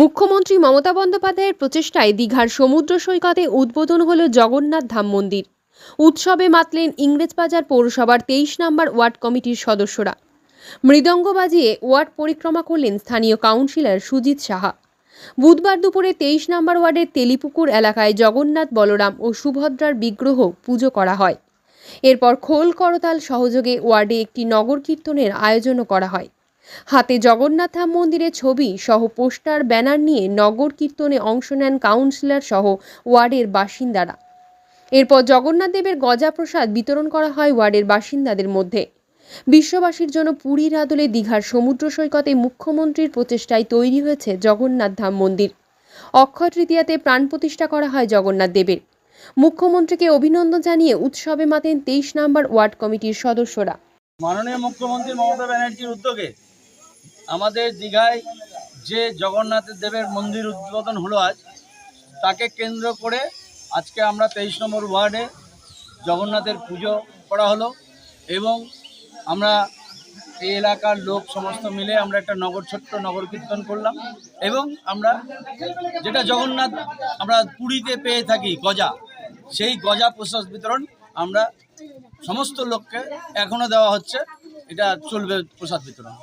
মুখ্যমন্ত্রী মমতা বন্দ্যোপাধ্যায়ের প্রচেষ্টায় দীঘার সমুদ্র সৈকতে উদ্বোধন হল জগন্নাথ ধাম মন্দির। উৎসবে মাতলেন ইংরেজবাজার পৌরসভার তেইশ নম্বর ওয়ার্ড কমিটির সদস্যরা। মৃদঙ্গ বাজিয়ে ওয়ার্ড পরিক্রমা করলেন স্থানীয় কাউন্সিলর সুজিত সাহা। বুধবার দুপুরে তেইশ নম্বর ওয়ার্ডের তেলিপুকুর এলাকায় জগন্নাথ বলরাম ও সুভদ্রার বিগ্রহ পুজো করা হয়। এরপর খোল করতাল সহযোগে ওয়ার্ডে একটি নগর কীর্তনের আয়োজনও করা হয়। হাতে জগন্নাথ ধাম মন্দিরের ছবি সহ পোস্টার, ব্যানার নিয়ে নগর কীর্তনে অংশ নেন কাউন্সিলর সহ ওয়ার্ডের বাসিন্দারা। এরপর জগন্নাথ দেবের গজা প্রসাদ বিতরণ করা হয় ওয়ার্ডের বাসিন্দাদের মধ্যে। বিশ্ববাসীর জন্য পুরীর আদলে দীঘার সমুদ্র সৈকতে মুখ্যমন্ত্রীর প্রচেষ্টায় তৈরি হয়েছে জগন্নাথ ধাম মন্দির। অক্ষয় তৃতীয়াতে প্রাণ প্রতিষ্ঠা করা হয় জগন্নাথ দেবের। মুখ্যমন্ত্রীকে অভিনন্দন জানিয়ে উৎসবে মাতেন তেইশ নম্বর ওয়ার্ড কমিটির সদস্যরা। মাননীয় মুখ্যমন্ত্রী মমতা ব্যানার্জির উদ্যোগে আমাদের দীঘায় যে জগন্নাথ দেবের মন্দির উদ্বোধন হলো আজ, তাকে কেন্দ্র করে আজকে আমরা তেইশ নম্বর ওয়ার্ডে জগন্নাথের পুজো করা হলো এবং আমরা এই এলাকার লোক সমস্ত মিলে আমরা একটা নগর, ছোট্ট নগর কীর্তন করলাম এবং আমরা যেটা জগন্নাথ আমরা পুরীতে পেয়ে থাকি গজা, সেই গজা প্রসাদ বিতরণ আমরা সমস্ত লোককে এখনও দেওয়া হচ্ছে, এটা চলবে প্রসাদ বিতরণ।